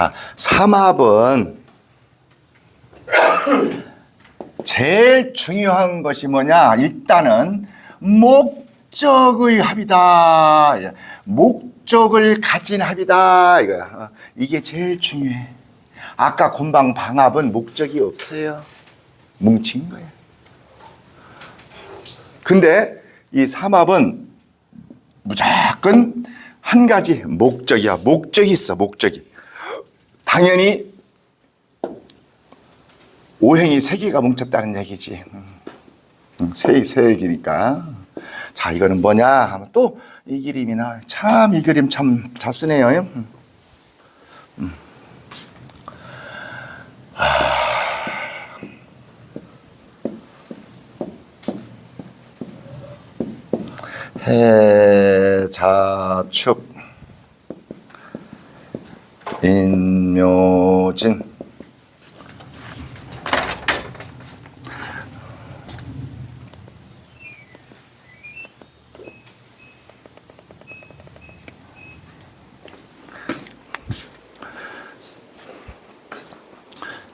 자, 삼합은 제일 중요한 것이 뭐냐? 일단은 목적의 합이다. 목적을 가진 합이다. 이거야. 어, 이게 제일 중요해. 아까 곤방 방합은 목적이 없어요. 뭉친 거야. 근데 이 삼합은 무조건 한 가지 목적이야. 목적이 있어, 목적이. 당연히 오행이 세 개가 뭉쳤다는 얘기지. 음, 세, 세 개니까. 자, 이거는 뭐냐 하면 또 이 그림이 나. 참, 이 그림 참 잘 쓰네요. 음. 음. 해자축 인묘진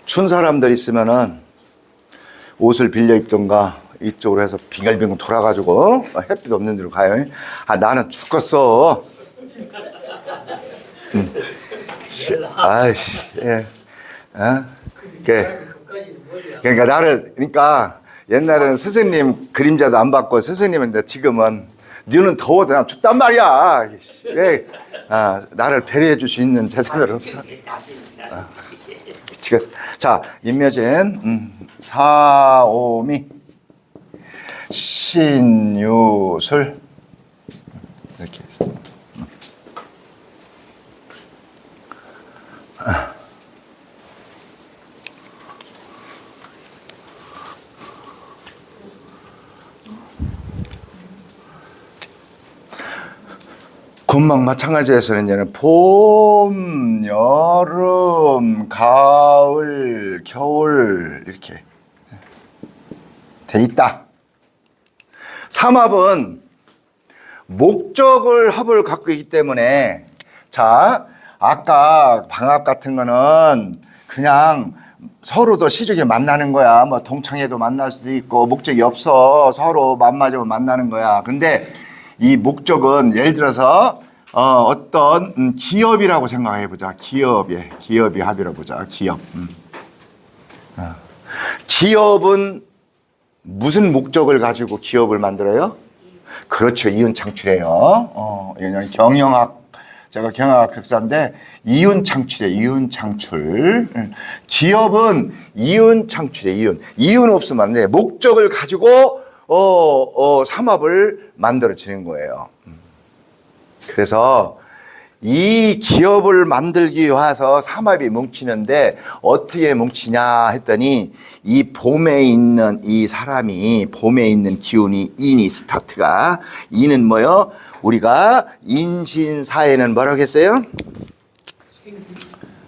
춘 사람들 있으면은 옷을 빌려 입던가 이쪽으로 해서 빙글빙글 돌아가지고 햇빛 없는 데로 가요. 아 나는 죽겠어. 음. 씨, 아이씨, 예, 어? 그, 그러니까 나를 그러니까 옛날에는 스승님 그림자도 안 받고 스승님은 이제 지금은 너는 더워도 난 춥단 말이야. 씨, 왜 아, 나를 배려해 줄 수 있는 제자들 없어? 미치겠어. 자, 임묘진, 음, 사오미, 신유술 이렇게 있어. 금방 마찬가지에서는 이제는 봄, 여름, 가을, 겨울 이렇게 돼 있다. 삼합은 목적을 합을 갖고 있기 때문에 자 아까 방합 같은 거는 그냥 서로도 시적에 만나는 거야. 뭐 동창회도 만날 수도 있고 목적이 없어 서로 맘 맞으면 만나는 거야. 근데 이 목적은 예를 들어서 어, 어떤 음, 기업이라고 생각해 보자. 기업에 기업이 합이라 보자. 기업. 음. 어. 기업은 무슨 목적을 가지고 기업을 만들어요? 그렇죠. 이윤 창출해요. 어, 이건 경영학 제가 경영학 석사인데 이윤 창출에 이윤 창출. 음. 기업은 이윤 창출에 이윤. 이윤 없으면 안 돼. 목적을 가지고 어, 어, 삼합을 만들어지는 거예요. 음. 그래서 이 기업을 만들기 위해서 삼합이 뭉치는데 어떻게 뭉치냐 했더니 이 봄에 있는 이 사람이 봄에 있는 기운이 인이 스타트가 인은 뭐요? 우리가 인신사에는 뭐라고 했어요?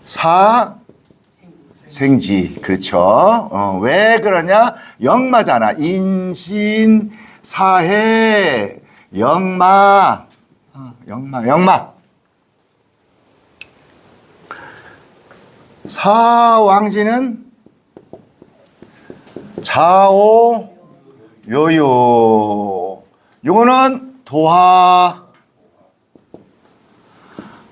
사 생지 그렇죠. 어, 왜 그러냐? 영마잖아. 인신 사해 영마 어, 영마 영마 사왕지는 자오 요요. 요거는 도하.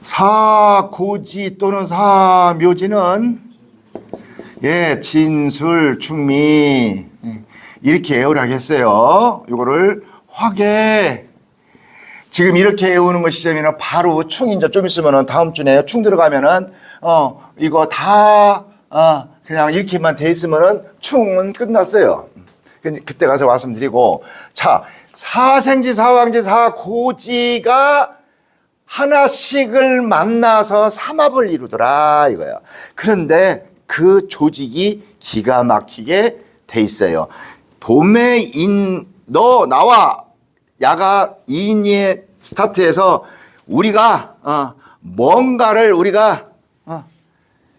사고지 또는 사묘지는 예 진술 충미. 예, 이렇게 애우라고 했어요. 요거를 화계 지금 이렇게 외우는 것이 되면 바로 충 이제 좀 있으면은 다음 주에 충 들어가면은 어 이거 다 어, 그냥 이렇게만 돼 있으면은 충은 끝났어요. 그때 가서 말씀드리고 자 사생지 사왕지 사고지가 하나씩을 만나서 삼합을 이루더라 이거야. 그런데 그 조직이 기가 막히게 돼 있어요. 봄에 인 너 나와 야가 인의 스타트에서 우리가 어, 뭔가를 우리가 어,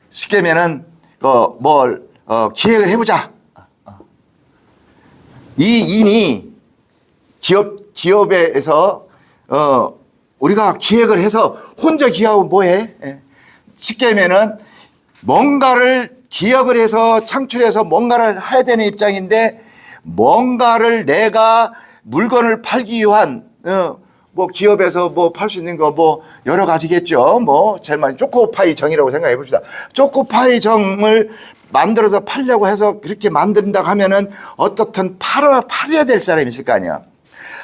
쉽게 면은 어, 뭘 어, 기획을 해보자. 어. 이 인이 기업 기업에서 어, 우리가 기획을 해서 혼자 기하면 뭐해? 예. 쉽게 하면은 뭔가를 기억을 해서 창출해서 뭔가를 해야 되는 입장인데 뭔가를 내가 물건을 팔기 위한 어, 뭐 기업에서 뭐 팔 수 있는 거 뭐 여러 가지겠죠. 뭐 제일 많이 초코파이 정이라고 생각해 봅시다. 초코파이 정을 만들어서 팔려고 해서 그렇게 만든다고 하면은 어떻든 팔아 팔아야 될 사람이 있을 거 아니야.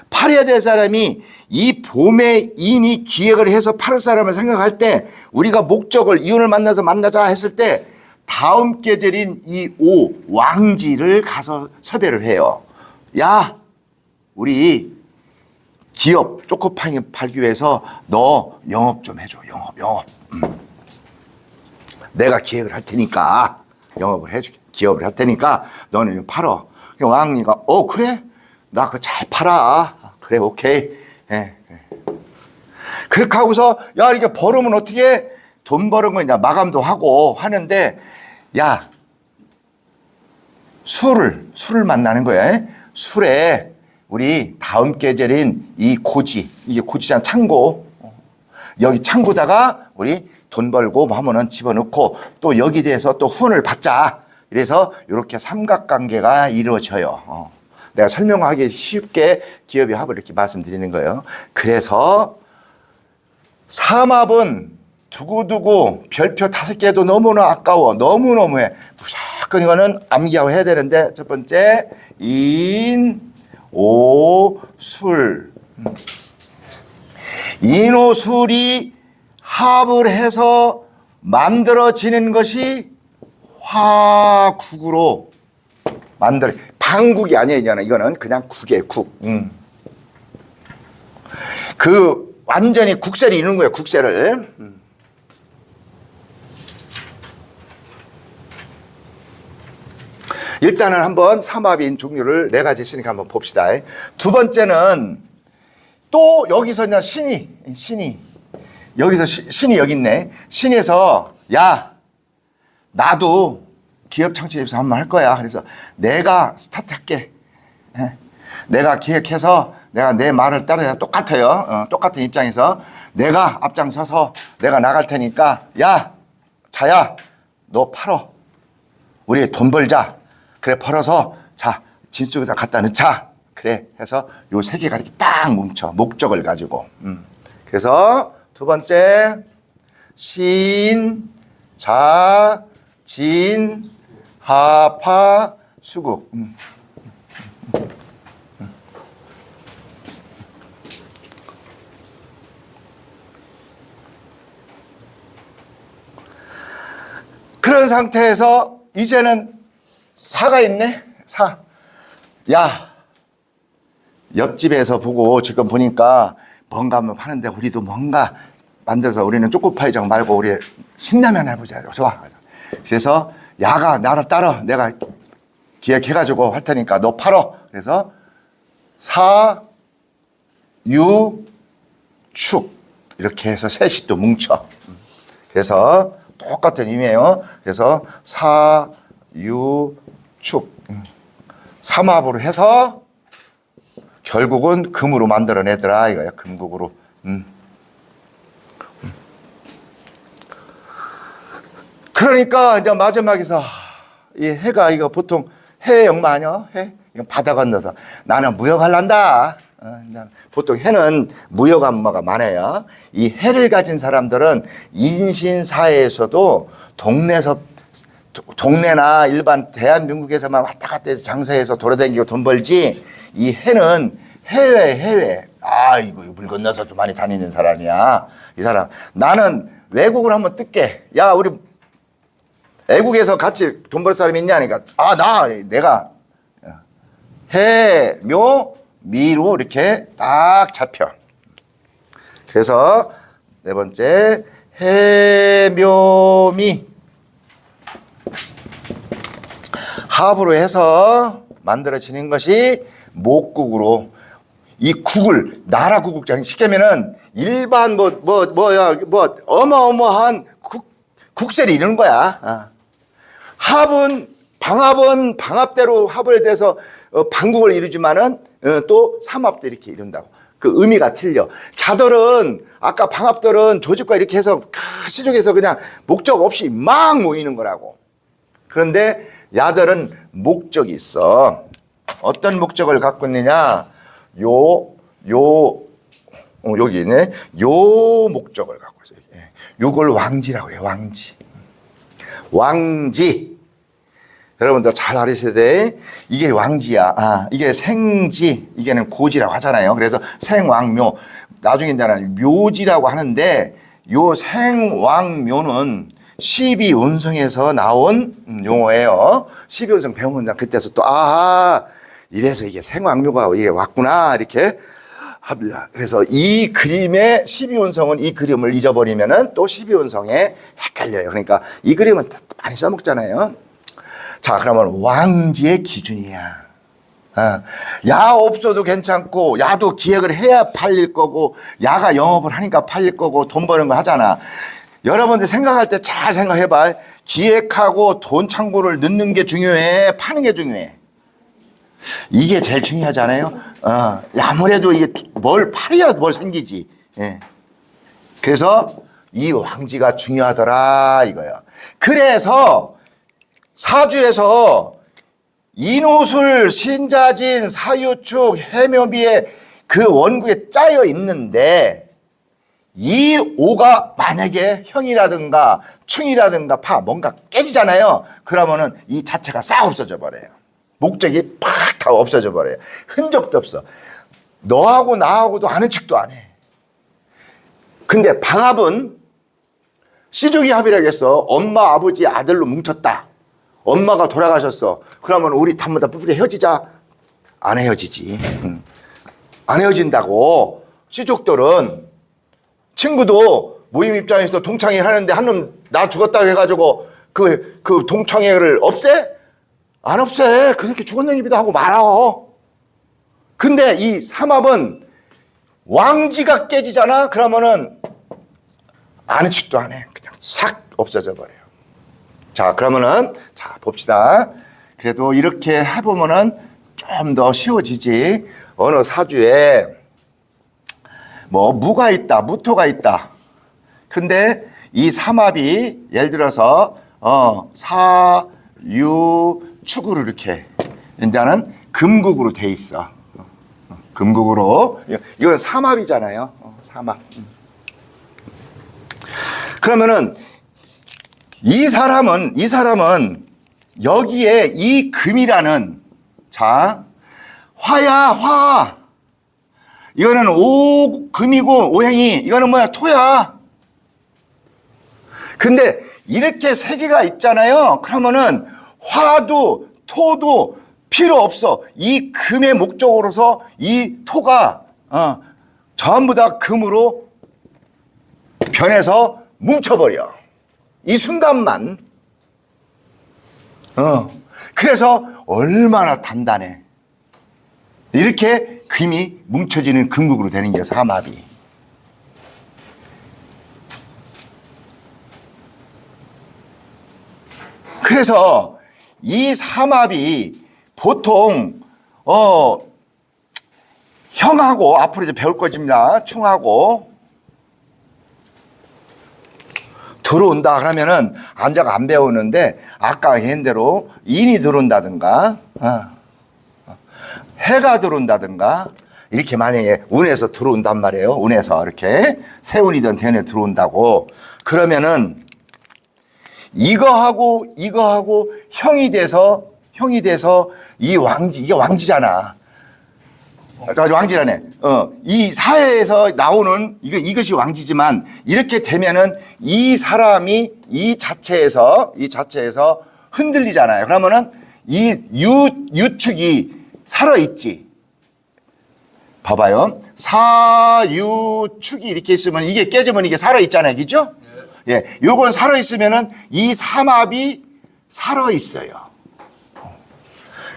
팔아야 될 사람이 이 봄에 인이 기획을 해서 팔을 사람을 생각할 때 우리가 목적을 이윤을 만나서 만나자 했을 때 다음 계절인 이 오 왕지를 가서 섭외를 해요. 야, 우리 기업 초코파이 팔기 위해서 너 영업 좀 해줘. 영업, 영업. 음. 내가 기획을 할 테니까 영업을 해줄게. 기업을 할 테니까 너는 이거 팔어. 왕리가 어 그래? 나 그거 잘 팔아. 그래 오케이. 예. 예. 그렇게 하고서 야 이렇게 벌으면 어떻게 돈 버는 거 이제 마감도 하고 하는데 야 술을 술을 만나는 거야. 술에 우리 다음 계절인 이 고지 이게 고지장 창고 여기 창고다가 우리 돈 벌고 뭐 하면은 집어넣고 또 여기 대해서 또 후원을 받자. 이래서 이렇게 삼각관계가 이루어져요. 어. 내가 설명하기 쉽게 기업의 합을 이렇게 말씀드리는 거예요. 그래서 삼합은 두고두고 별표 다섯 개도 너무나 아까워. 너무너무해. 무조건 이거는 암기하고 해야 되는데 첫 번째 인, 오, 술. 음. 인오술이 합을 해서 만들어지는 것이 화국으로 만들어 방국이 아니에요 이거는 이거는 그냥 국이에요 국. 음. 그 완전히 국세를 이루는 거예요 국세를. 음. 일단은 한번 삼합인 종류를 네 가지 있으니까 한번 봅시다. 두 번째는 또 여기서 그냥 신이 신이 여기서 시- 신이 여기 있네. 신에서 야 나도 기업 창출해서 한번 할 거야. 그래서 내가 스타트 할게. 예. 내가 기획해서 내가 내 말을 따라야 똑같아요. 어, 똑같은 입장에서 내가 앞장서서 내가 나갈 테니까 야 자야 너 팔어. 우리 돈 벌자. 그래 벌어서 자 진속에다 갖다 넣자. 그래 해서 요 세 개가 이렇게 딱 뭉쳐 목적을 가지고. 음. 그래서 두 번째 신, 자, 진, 하 파, 수국. 음. 그런 상태에서 이제는 사가 있네. 사. 야, 옆집에서 보고 지금 보니까 뭔가 한번 파는데 우리도 뭔가 만들어서 우리는 초코파이장 말고 우리 신라면 해보자. 좋아. 그래서 야가 나를 따라 내가 기획해가지고 할 테니까 너 팔어. 그래서 사, 유, 축 이렇게 해서 셋이 또 뭉쳐. 그래서 똑같은 의미예요. 그래서 사, 유, 축 음. 삼합으로 해서 결국은 금으로 만들어내더라 이거야 금국으로. 음. 음. 그러니까 이제 마지막에서 이 해가 이거 보통 해 역마 아니야? 해? 이건 바다 건너서 나는 무역할란다. 어, 난 보통 해는 무역 안마가 많아요. 이 해를 가진 사람들은 인신 사회에서도 동네에서 도- 동네나 일반 대한민국에서만 왔다 갔다 해서 장사해서 돌아다니고 돈 벌지 이 해는 해외 해외. 아 이거 물 건너서 좀 많이 다니는 사람이야. 이 사람. 나는 외국을 한번 뜰게. 야 우리 애국에서 같이 돈 벌 사람 있냐? 하니까 아 나! 내가 해, 묘, 미로 이렇게 딱 잡혀. 그래서 네 번째 해묘미 합으로 해서 만들어지는 것이 목국으로 이 국을 나라 국국장 쉽게면은 일반 뭐 뭐 뭐야 뭐 어마어마한 국 국세를 이루는 거야. 아. 합은 방합은 방합대로 합을 대해서 어, 방국을 이루지만은 어, 또 삼합도 이렇게 이룬다고. 그 의미가 틀려. 갸들은 아까 방합들은 조직과 이렇게 해서 그 시족에서 그냥 목적 없이 막 모이는 거라고. 그런데 야들은 목적이 있어. 어떤 목적을 갖고 있느냐? 요, 요, 어, 여기 있네. 요 목적을 갖고 있어요. 예. 요걸 왕지라고 해요. 왕지. 왕지. 여러분들 잘 돼. 이게 왕지야. 아, 이게 생지, 이게는 고지라고 하잖아요. 그래서 생왕묘. 나중에 이제는 묘지라고 하는데 요 생왕묘는 12운성에서 나온 음, 용어예요. 12운성 배우면 그때서 또, 아, 이래서 이게 생왕묘가 이게 왔구나. 이렇게 합니다. 그래서 이 그림의 12운성은 이 그림을 잊어버리면은 또 12운성에 헷갈려요. 그러니까 이 그림은 많이 써먹잖아요. 자, 그러면 왕지의 기준이야. 어, 야 없어도 괜찮고 야도 기획을 해야 팔릴 거고 야가 영업을 하니까 팔릴 거고 돈 버는 거 하잖아. 여러분들 생각할 때 잘 생각해봐. 기획하고 돈 창고를 넣는 게 중요해, 파는 게 중요해. 이게 제일 중요하잖아요. 어, 아무래도 이게 뭘 팔아야 뭘 생기지. 예. 그래서 이 왕지가 중요하더라 이거야. 그래서 사주에서 인호술, 신자진, 사유축, 해묘비에 그 원구에 짜여 있는데 이 오가 만약에 형이라든가 충이라든가 파 뭔가 깨지잖아요. 그러면은 이 자체가 싹 없어져 버려요. 목적이 팍 다 없어져 버려요. 흔적도 없어. 너하고 나하고도 아는 척도 안 해. 근데 방합은 시족이 합이라고 해서 엄마 아버지 아들로 뭉쳤다. 엄마가 돌아가셨어. 그러면 우리 다모다 뿌리 헤어지자. 안 헤어지지. 응. 안 헤어진다고. 시족들은 친구도 모임 입장에서 동창회를 하는데 한 놈 나 죽었다고 해가지고 그, 그 동창회를 없애? 안 없애. 그렇게 죽은 놈이기도 하고 말아. 근데 이 삼합은 왕지가 깨지잖아? 그러면은 아는 척도 안 해. 그냥 싹 없어져 버려요. 자, 그러면은 자, 봅시다. 그래도 이렇게 해보면은 좀 더 쉬워지지. 어느 사주에 뭐 무가 있다, 무토가 있다. 근데 이 삼합이 예를 들어서 어, 사, 유, 축으로 이렇게 이제는 금국으로 돼 있어. 어, 금국으로. 이건 삼합이잖아요. 어, 삼합. 음. 그러면은 이 사람은 이 사람은 여기에 이 금이라는 자 화야 화 이거는 오 금이고 오행이 이거는 뭐야 토야 근데 이렇게 세 개가 있잖아요 그러면은 화도 토도 필요 없어 이 금의 목적으로서 이 토가 어, 전부 다 금으로 변해서 뭉쳐버려 이 순간만. 어. 그래서 얼마나 단단해. 이렇게 금이 뭉쳐지는 금국으로 되는 게 삼합이. 그래서 이 삼합이 보통 어 형하고 앞으로 이제 배울 것입니다. 충하고 들어온다 그러면은 앉아가 안 배우는데 아까 얘기한 대로 인이 들어온다든가 어, 어, 해가 들어온다든가 이렇게 만약에 운에서 들어온단 말이에요. 운에서 이렇게 세운이든 대운에 들어온다고 그러면은 이거하고 이거하고 형이 돼서 형이 돼서 이 왕지 이게 왕지잖아. 아, 왕지라네. 어, 이 사회에서 나오는 이거 이것이 왕지지만 이렇게 되면은 이 사람이 이 자체에서 이 자체에서 흔들리잖아요. 그러면은 이 유 유축이 살아 있지. 봐봐요. 사유축이 이렇게 있으면 이게 깨지면 이게 살아 있잖아요. 그죠? 예. 요건 살아 있으면은 이 삼합이 살아 있어요.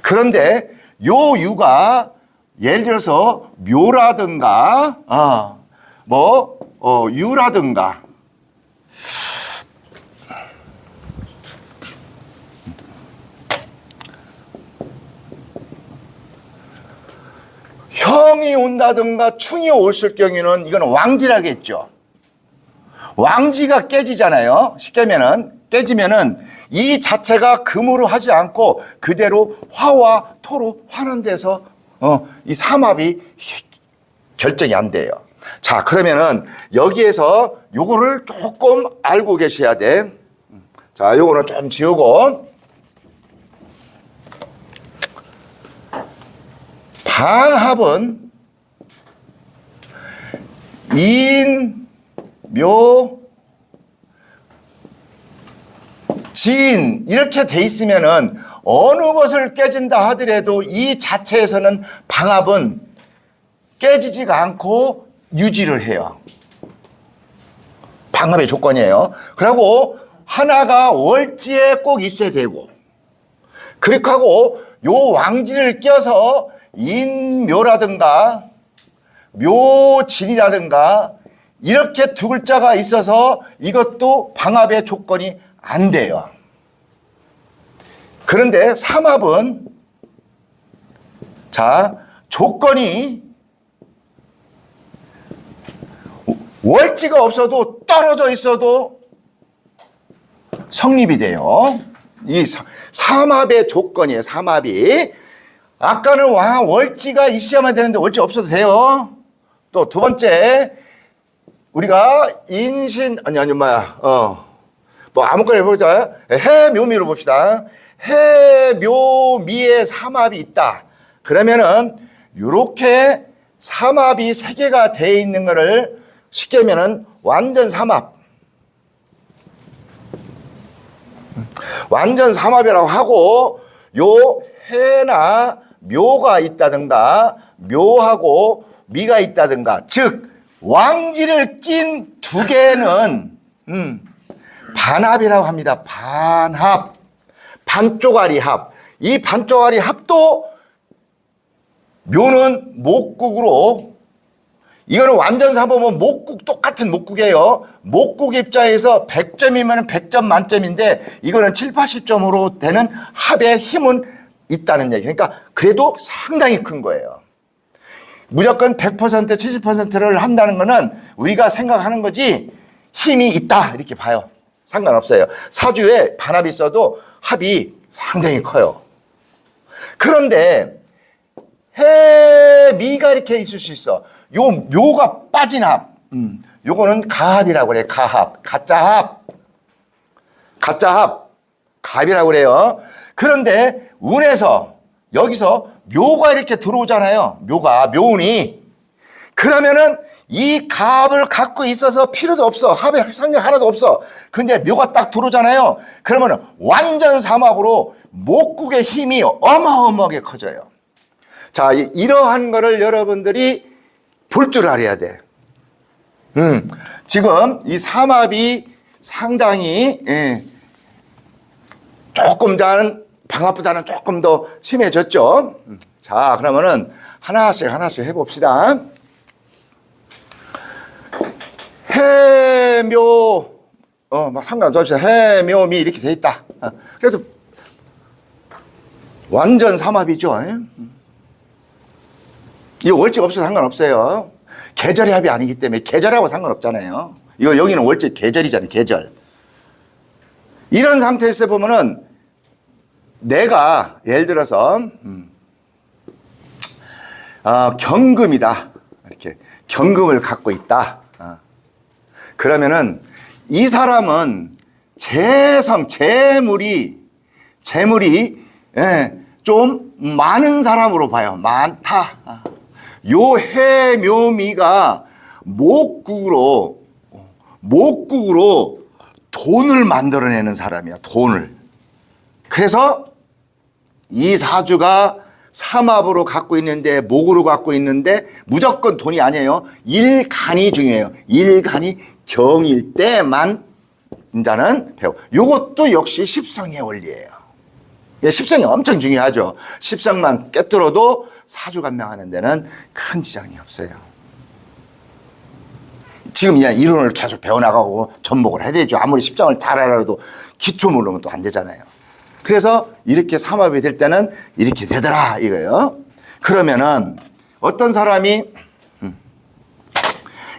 그런데 요 유가 예를 들어서 묘라든가 어, 뭐 어, 유라든가 병이 온다든가 충이 올을 경우에는 이건 왕지라겠죠. 왕지가 깨지잖아요. 쉽게면은 깨지면은 이 자체가 금으로 하지 않고 그대로 화와 토로 환원돼서 어, 이 삼합이 결정이 안 돼요. 자, 그러면은 여기에서 요거를 조금 알고 계셔야 돼. 자, 요거는 좀 지우고 방합은 인, 묘, 진 이렇게 돼 있으면은 어느 것을 깨진다 하더라도 이 자체에서는 방합은 깨지지가 않고 유지를 해요. 방합의 조건이에요. 그리고 하나가 월지에 꼭 있어야 되고 그렇게 하고 요 왕지를 껴서 인묘라든가 묘진이라든가 이렇게 두 글자가 있어서 이것도 방합의 조건이 안 돼요. 그런데 삼합은 자 조건이 월지가 없어도 떨어져 있어도 성립이 돼요. 이 사- 삼합의 조건이에요. 삼합이. 아까는 와 월지가 있어야만 되는데 월지 없어도 돼요. 또 두 번째 우리가 인신 아니 아니 뭐야 어뭐 아무거나 해보자. 해묘미로 봅시다. 해묘미에 삼합이 있다. 그러면은 요렇게 삼합이 세 개가 돼 있는 거를 쉽게 하면은 완전 삼합 완전 삼합이라고 하고 요 해나 묘가 있다든가 묘하고 미가 있다든가 즉 왕지를 낀 두 개는 음, 반합이라고 합니다. 반합 반쪽아리 합. 이 반쪽아리 합도 묘는 목국으로 이거는 완전 사보면 목국 똑같은 목국이에요. 목국 입장에서 100점이면 100점 만점인데 이거는 7, 80점으로 되는 합의 힘은 있다는 얘기. 그러니까 그래도 상당히 큰 거예요. 무조건 100% 70%를 한다는 거는 우리가 생각하는 거지 힘이 있다 이렇게 봐요. 상관없어요. 사주에 반합이 있어도 합이 상당히 커요. 그런데 해미가 이렇게 있을 수 있어. 요 묘가 빠진 합. 음, 요거는 가합이라고 그래. 가합. 가짜 합. 가짜 합. 갑이라고 그래요. 그런데 운에서 여기서 묘가 이렇게 들어오잖아요. 묘가 묘운이. 그러면은 이 갑을 갖고 있어서 필요도 없어. 합의 상력 하나도 없어. 근데 묘가 딱 들어오잖아요. 그러면은 완전 삼합으로 목국의 힘이 어마어마하게 커져요. 자, 이- 이러한 거를 여러분들이 볼 줄 알아야 돼. 음, 지금 이 삼합이 상당히, 예, 조금 전 방합보다는 조금 더 심해졌죠. 음, 자, 그러면은 하나씩 하나씩 해봅시다. 해묘, 어, 막 상관없이 해묘미 이렇게 돼 있다. 어, 그래서 완전 삼합이죠. 예? 이 월지가 없어도 상관없어요. 계절의 합이 아니기 때문에 계절하고 상관없잖아요. 이거 여기는 월지 계절이잖아요. 계절. 이런 상태에서 보면은 내가 예를 들어서 음, 어, 경금이다. 이렇게 경금을 갖고 있다. 어. 그러면은 이 사람은 재성 재물이 재물이 예, 좀 많은 사람으로 봐요. 많다. 아. 요 해묘미가 목국으로 목국으로 돈을 만들어내는 사람이야. 돈을. 그래서 이 사주가 삼합으로 갖고 있는데 목으로 갖고 있는데 무조건 돈이 아니에요. 일간이 중요해요. 일간이 경일 때만 인자는 배우. 요것도 역시 십성의 원리예요. 예, 십성이 엄청 중요하죠. 십성만 깨뚫어도 사주간명하는 데는 큰 지장이 없어요. 지금 그냥 이론을 계속 배워나가고 접목을 해야 되죠. 아무리 십성을 잘 알아도 기초 모르면 또 안 되잖아요. 그래서 이렇게 삼합이 될 때는 이렇게 되더라 이거예요. 그러면은 어떤 사람이 음,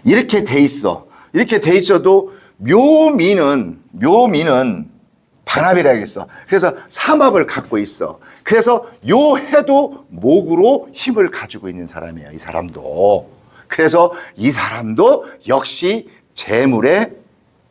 이렇게 돼 있어. 이렇게 돼 있어도 묘미는 묘미는 반합이라겠어. 그래서 삼합을 갖고 있어. 그래서 요 해도 목으로 힘을 가지고 있는 사람이에요. 이 사람도. 그래서 이 사람도 역시 재물에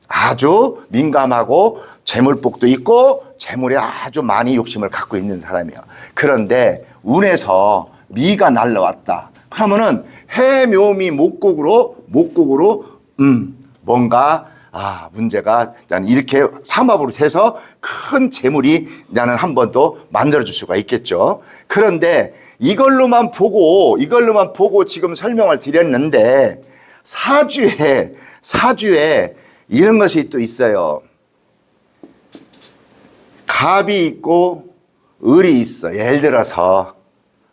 아주 민감하고 재물복도 있고 재물에 아주 많이 욕심을 갖고 있는 사람이에요. 그런데 운에서 미가 날라왔다. 그러면은 해묘미 목곡으로 목곡으로 음 뭔가 아 문제가 이렇게 삼합으로 돼서 큰 재물이 나는 한 번 더 만들어 줄 수가 있겠죠. 그런데 이걸로만 보고 이걸로만 보고 지금 설명을 드렸는데 사주에 사주에 이런 것이 또 있어요. 갑이 있고 을이 있어. 예를 들어서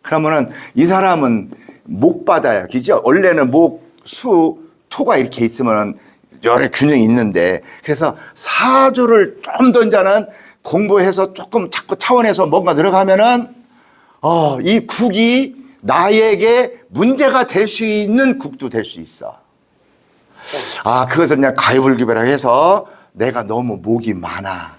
그러면은 이 사람은 목 받아야 그죠? 원래는 목, 수, 토가 이렇게 있으면은 여러 균형이 있는데 그래서 사주를 좀 더 이제는 공부해서 조금 자꾸 차원에서 뭔가 들어가면은 어, 이 국이 나에게 문제가 될 수 있는 국도 될 수 있어. 아, 그것을 그냥 가위불기배라 해서 내가 너무 목이 많아.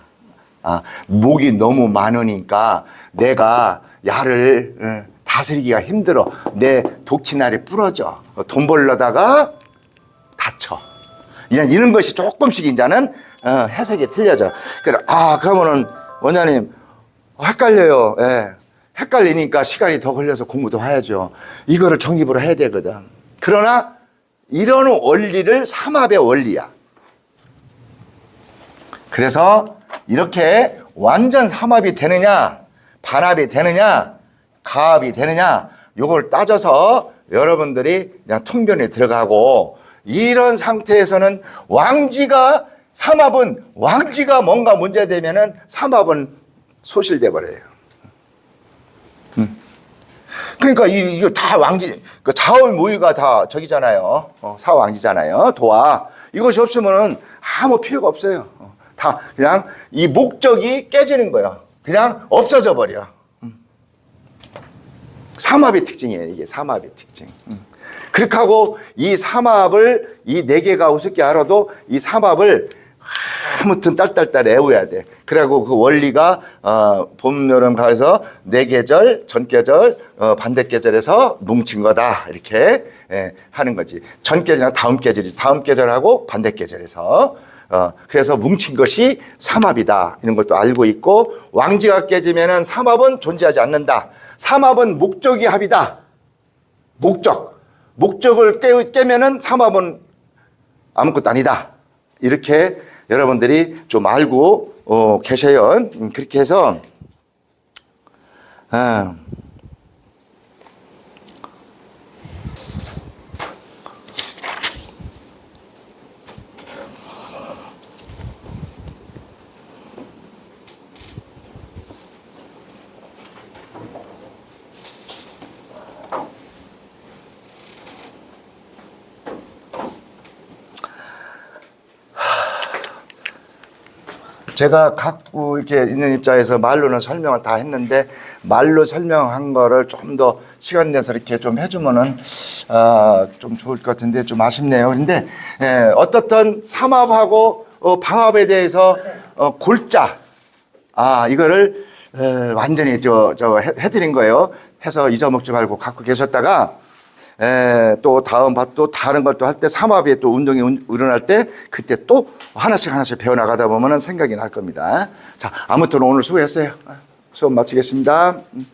아, 목이 너무 많으니까 내가 야를 어, 다스리기가 힘들어. 내 독치날이 부러져. 돈 벌려다가 다쳐. 이런, 이런 것이 조금씩 이제는 어, 해석이 틀려져. 그래, 아, 그러면은 원장님, 헷갈려요. 예. 헷갈리니까 시간이 더 걸려서 공부도 해야죠. 이거를 정립을 해야 되거든. 그러나 이런 원리를 삼합의 원리야. 그래서 이렇게 완전 삼합이 되느냐, 반합이 되느냐, 가합이 되느냐, 요걸 따져서 여러분들이 그냥 통변에 들어가고 이런 상태에서는 왕지가 삼합은 왕지가 뭔가 문제되면은 삼합은 소실돼 버려요. 그러니까 이, 이거 다 왕지, 그 자월 모의가 다 저기잖아요. 어, 사왕지잖아요. 도와. 이것이 없으면은 아무 필요가 없어요. 어, 다 그냥 이 목적이 깨지는 거야. 그냥 없어져 버려. 음. 삼합의 특징이에요. 이게 삼합의 특징. 음. 그렇게 하고 이 삼합을 이 네 개가 우습게 알아도 이 삼합을 아무튼 딸딸딸 애워야 돼. 그리고 그 원리가 어, 봄, 여름, 가을에서 네 계절, 전 계절, 어, 반대 계절에서 뭉친 거다 이렇게 예, 하는 거지. 전 계절이나 다음 계절이 다음 계절하고 반대 계절에서 어, 그래서 뭉친 것이 삼합이다 이런 것도 알고 있고 왕지가 깨지면은 삼합은 존재하지 않는다. 삼합은 목적이 합이다. 목적. 목적을 깨, 깨면은 삼합은 아무것도 아니다. 이렇게 여러분들이 좀 알고 어, 계셔요. 음, 그렇게 해서 아, 제가 갖고 이렇게 있는 입장에서 말로는 설명을 다 했는데 말로 설명한 거를 좀 더 시간 내서 이렇게 좀 해주면은 아, 좀 좋을 것 같은데 좀 아쉽네요. 근데 예, 어떻든 삼합하고 어, 방합에 대해서 어, 골자 아 이거를 에, 완전히 저, 저 해, 해드린 거예요. 해서 잊어먹지 말고 갖고 계셨다가 에, 또 다음 밭또 다른 걸 또 할 때 삼합이 또 운동이 운- 일어날 때 그때 또 하나씩 하나씩 배워나가다 보면은 생각이 날 겁니다. 자, 아무튼 오늘 수고했어요. 수업 마치겠습니다. 음.